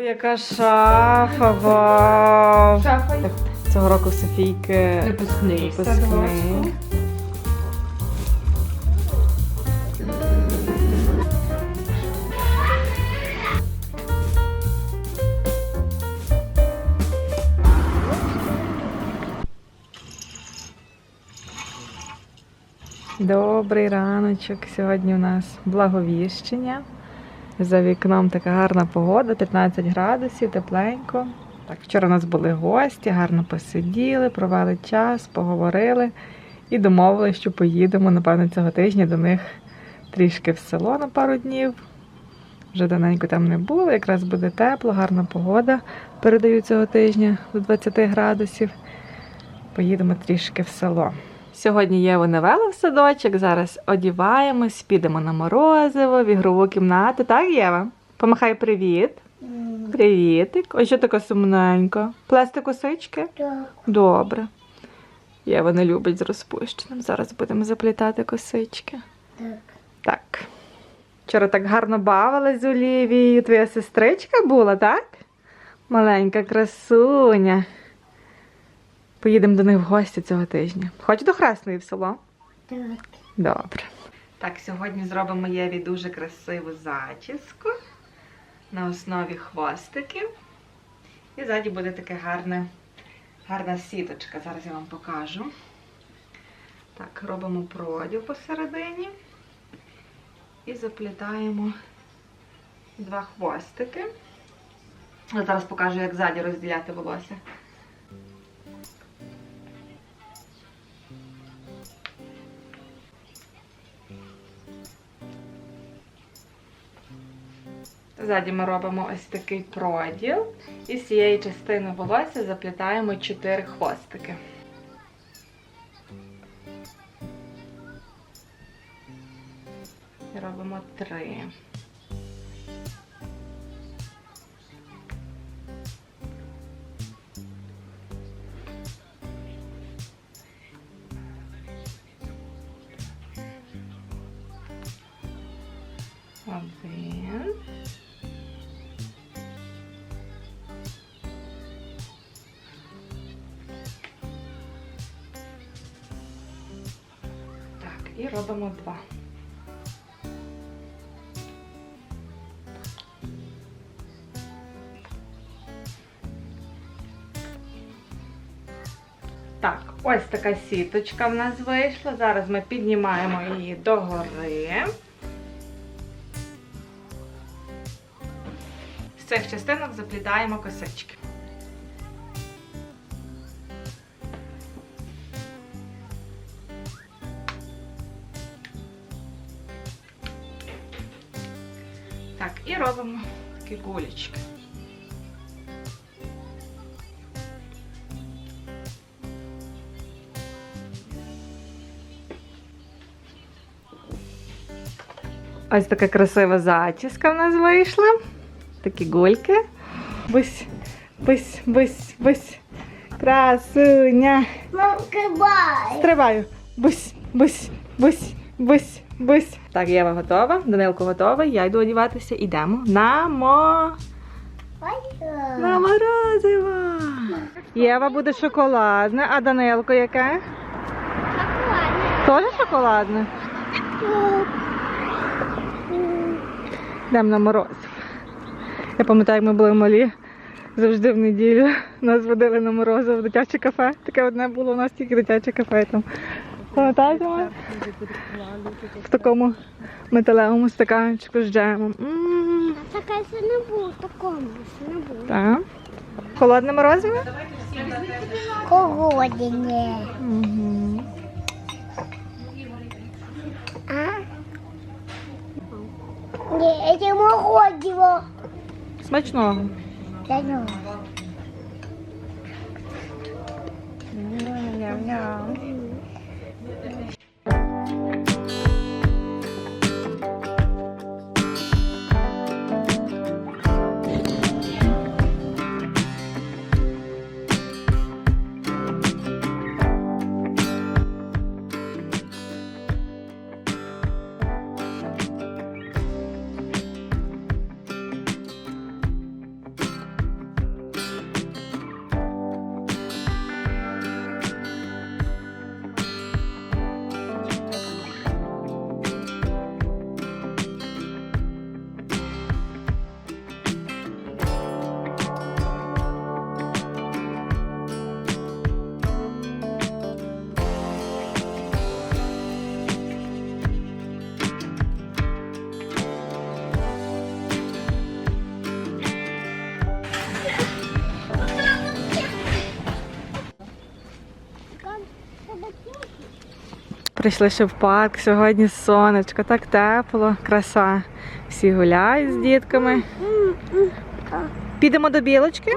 О, яка шафа, вау! Шафа. Цього року Софійки Випускний випускний. Добрий раночок. Сьогодні у нас благовіщення. За вікном така гарна погода, 15 градусів, тепленько. Так, вчора у нас були гості, гарно посиділи, провели час, поговорили і домовилися, що поїдемо, напевно, цього тижня до них трішки в село на пару днів. Вже давненько там не було, якраз буде тепло, гарна погода. Передають цього тижня до 20 градусів. Поїдемо трішки в село. Сьогодні Єву не вела в садочок, зараз одіваємось, підемо на морозиво, в ігрову кімнату. Так, Єва? Помахай привіт. Привітик. Ось що таке сумненько. Плести косички? Так. Добре. Єва не любить з розпущеним. Зараз будемо заплітати косички. Так. Так. Вчора так гарно бавилась з Олівією. Твоя сестричка була, так? Маленька красуня. Поїдемо до них в гості цього тижня. Хоч до Хресної в село? Так. Добре. Так, сьогодні зробимо Єві дуже красиву зачіску на основі хвостиків. І ззаді буде таке гарне, гарна сіточка. Зараз я вам покажу. Так, робимо проділ посередині і заплітаємо два хвостики. Я зараз покажу, як ззаді розділяти волосся. Ззаді ми робимо ось такий проділ. І з цієї частини волосся заплітаємо 4 хвостики. Робимо 3. Один. Робимо два. Так, ось така сіточка в нас вийшла. Зараз ми піднімаємо її догори. З цих частинок заплітаємо косички. Робимо такі гулечки. Ось така красива зачіска в нас вийшла. Такі гульки. Бись, бись, бись, бись. Красуня. Мамка, бай. Стрибаю. Бись, бись, бись, бись, бись. Так, Єва готова, Данилко готовий. Я йду одіватися. Ідемо на мо... на морозиво. Єва буде шоколадне, а Данилко яке? Шоколадне. Теж шоколадне? Йдемо на морозиво. Я пам'ятаю, як ми були малі. Завжди в неділю нас водили на морозиво в дитяче кафе. Таке одне було у нас тільки дитяче кафе там. Пам'ятаєте? В такому металевому стаканчику з джемом. Така ще не був, такому ще не був. Так. Холодне морозиво? Холодне. Угу. я Ні, це. Смачного. Та ну. Ням-ням. Прийшли ще в парк. Сьогодні сонечко, так тепло, краса. Всі гуляють з дітками. Підемо до білочки.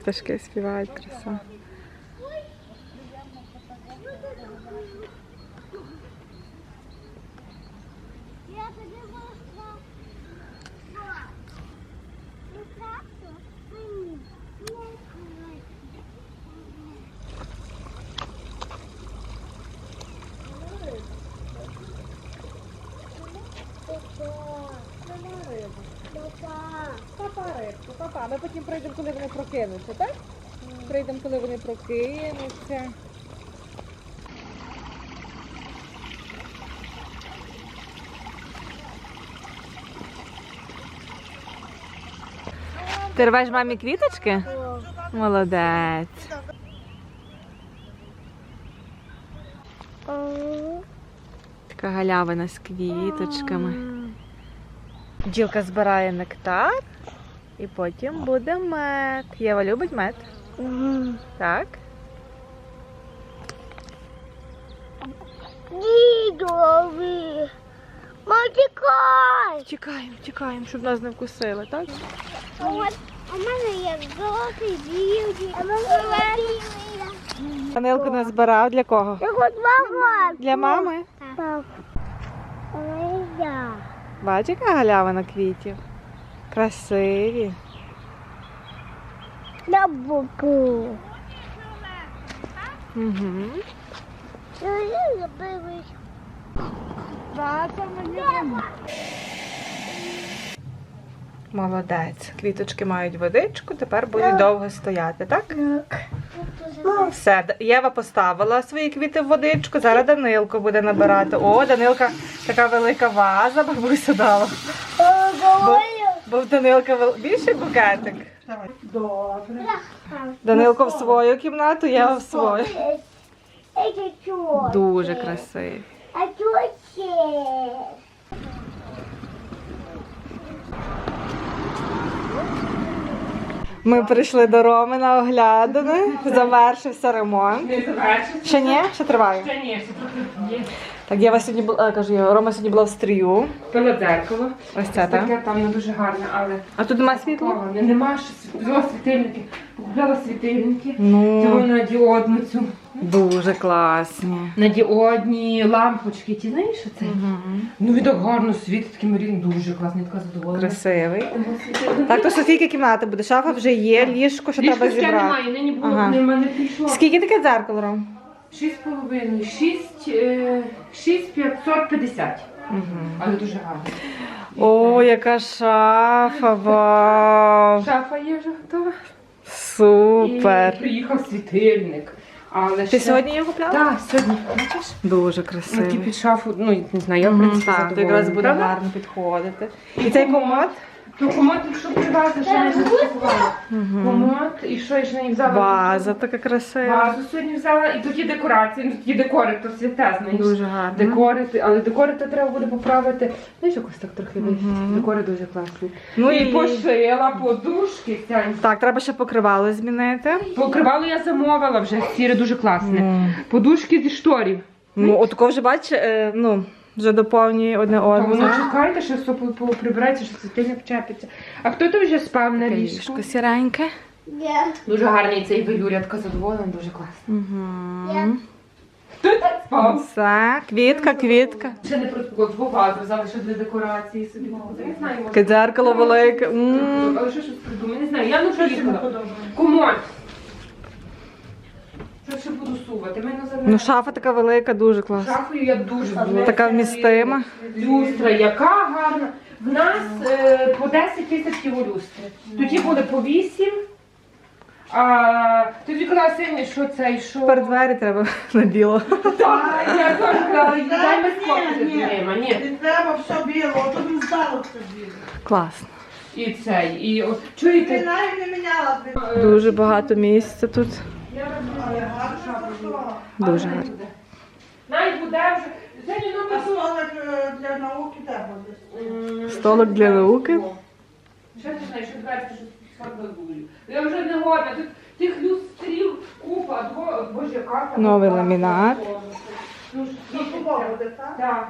Пташки співають краса. Прокинуться, так? Прийдемо, коли вони прокинуться. Ти рвеш мамі квіточки? Молодець. Така галявина з квіточками. Бджілка збирає нектар і потім буде мед. Єва любить мед? Так. Дідові. Матікай. Тікаємо, тікаємо, щоб нас не вкусили, так? А у мене є жовтий, білий, а мене зелений. Панелку назбирав для кого? Я хоч мама. Для мами. Так. Але я. Бач, яка галявина квітів. Красиві. На боку. Угу. Молодець. Квіточки мають водичку, тепер будуть довго стояти, так? Ну, все, Єва поставила свої квіти в водичку, зараз Данилко буде набирати. О, Данилка така велика ваза, бабуся дала. Бо, бо в Данилка вел- більший букетик. Данилко в свою кімнату, Єва в свою. Дуже красиві. А что? Ми прийшли до Роми на оглядини, завершився ремонт. Не. Ще ні? Ще триває. Ще ні, ще трохи є. Так, Єва сьогодні була, кажу, я, Рома сьогодні була в стрію. Пило дзеркало. Ось це, так? Таке там не дуже гарне, але А тут немає світла? О, не- нема ще світ- взяла світильники. Купляла світильники. Ну. Цього на діодну цю. дуже класні. На діодні лампочки. Ті знаєш що це? Ну він так гарно світить, таким рівнем дуже класний, така задоволена. Красивий. Так, то Софійки кімната буде. Шафа вже є, ліжко, що Ліжка треба ще зібрати. немає, нині було, Ага. нема не прийшло. Скільки таке дзеркало, Ром? Шість з половиною, шість, е. Але дуже гарно. О, яка шафа, вау! Шафа є вже готова. Супер! І приїхав світильник. Але Ти ще... сьогодні його купляла? Так, сьогодні. Бачиш? Дуже Такі красивий. під шафу, ну не знаю, я в принципі Так, то задоволена. якраз буде Правда? гарно підходити. І цей комод? То комод, якщо привезли, ще не запакувала. Мгм. Комод, і що я ще не взяла? Ваза така красива. Вазу сьогодні взяла, і тут є декорації, ну є декори, то святе, знаєш. Дуже гарно. Декори, ти- але декори то треба буде поправити. Знаєш, якось так трохи Мгм. вийшло. Декори дуже класні. Ну і і пошила подушки. Так, треба ще покривало змінити. Покривало я замовила вже, сіре дуже класне. Ну, Подушки зі шторів. ну отако вже бач, е, ну, вже доповнює одне А воно чекайте, що все по- по- прибирається, що світильник чепиться. А хто то вже спав на ліжку? Ліжко сіреньке. Я. Дуже гарний цей велюр, я така задоволена, дуже класний. Угу. Хто так спав? Все, квітка, квітка. Ще не протокол, бо вазу взяли ще для декорації собі. Не знаю, може. Таке дзеркало велике. М. Але що щось придумаю, не знаю. Я ну що. Комод. Що ще буду сувати? Мене зараз Ну, шафа така велика, дуже класна. шафою я дуже буду. Така вмістима. Люстра, яка гарна. В нас е, по 10 тисяч його люстри. Тоді були по 8. А тоді казала сьогодні, що це, і що. Тепер двері треба на біло. Так, я теж казала, дай ми скопити з дверима. Ні. Не треба все біло, то не здалося біло. Класно. І цей, і от Ти навіть не міняла. Дуже багато місця тут. Гарно. Дуже гарно. Навіть буде вже. Сьогодні А номер столик е, для науки де буде? Столик для науки. Що ти знаєш, що двері, що. Я вже не годна. Тут тих люстрів купа, дво, боже, яка там. Новий ламінат. Ну, ж Що буде, так? Так.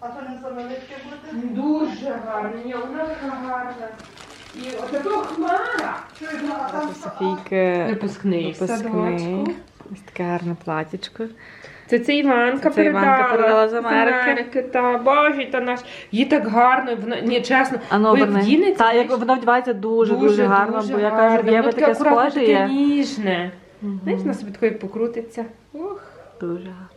А то не завеличке буде? Дуже гарна, ні, вона така гарна. І ото хмара. Ну, Софійки Випускний. випускний. Ось таке гарне платічко. Це це Іванка Це Іванка передала з Америки. Та боже, та наш. Їй так гарно, вона ні, чесно. А ну, ви оберни. Та, як вона вдівається дуже, дуже, гарно, дуже бо я кажу, є Воно би таке схоже таке є. ніжне. Мгм. Знаєш, на собі такої покрутиться. Ох. Дуже гарно.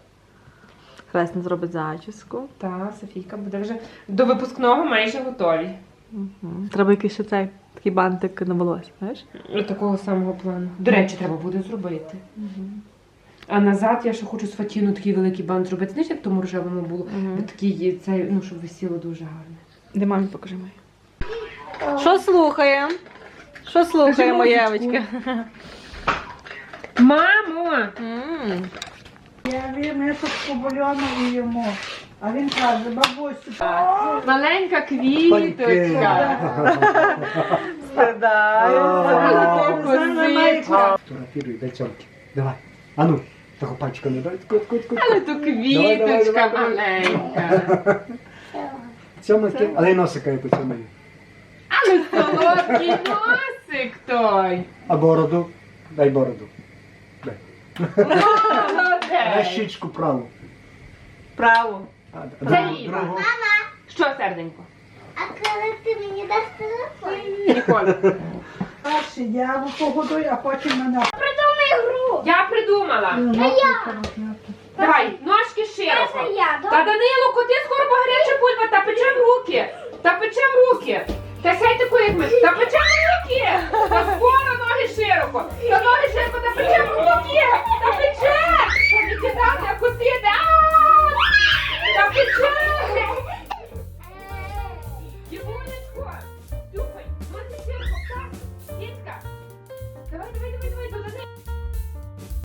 Хресна зробить зачіску. Та, Софійка буде вже до випускного майже готові. Мгм. Треба якийсь ще цей такий бантик на волосся, знаєш? Такого самого плану. До речі, треба буде зробити. А назад я ще хочу з фатіну такий великий бант зробити. Знаєш, як в тому рожевому було? Мгм. Такий цей, ну, щоб висіло дуже гарно. Де мамі покажи мою. Що слухаємо? Що слухаємо. Євочка? Мамо! М. Я він, ми тут по бульйону і йому. А він каже, бабусю, Маленька квіточка. Козичка. Фотографируй, дай цьомки. Давай. А ну, того пальчика не дай. Кут, кут, кут. Але то квіточка маленька. Цьомики, але й носика я поцьомаю. Але солодкий носик той. А бороду? Дай бороду. Дай. Дай Молодець. щічку праву. Право. Це другу. Що, серденько? А коли ти мені даш телефон? Ніколи. перше я погодую, а потім мене. Придумай гру. Я придумала. Давай, ножки широко. Я, Та добре? Данило, куди скоро гаряча бульба, та пече в руки. Та пече в руки. Та сядь таку, як ми. Та пече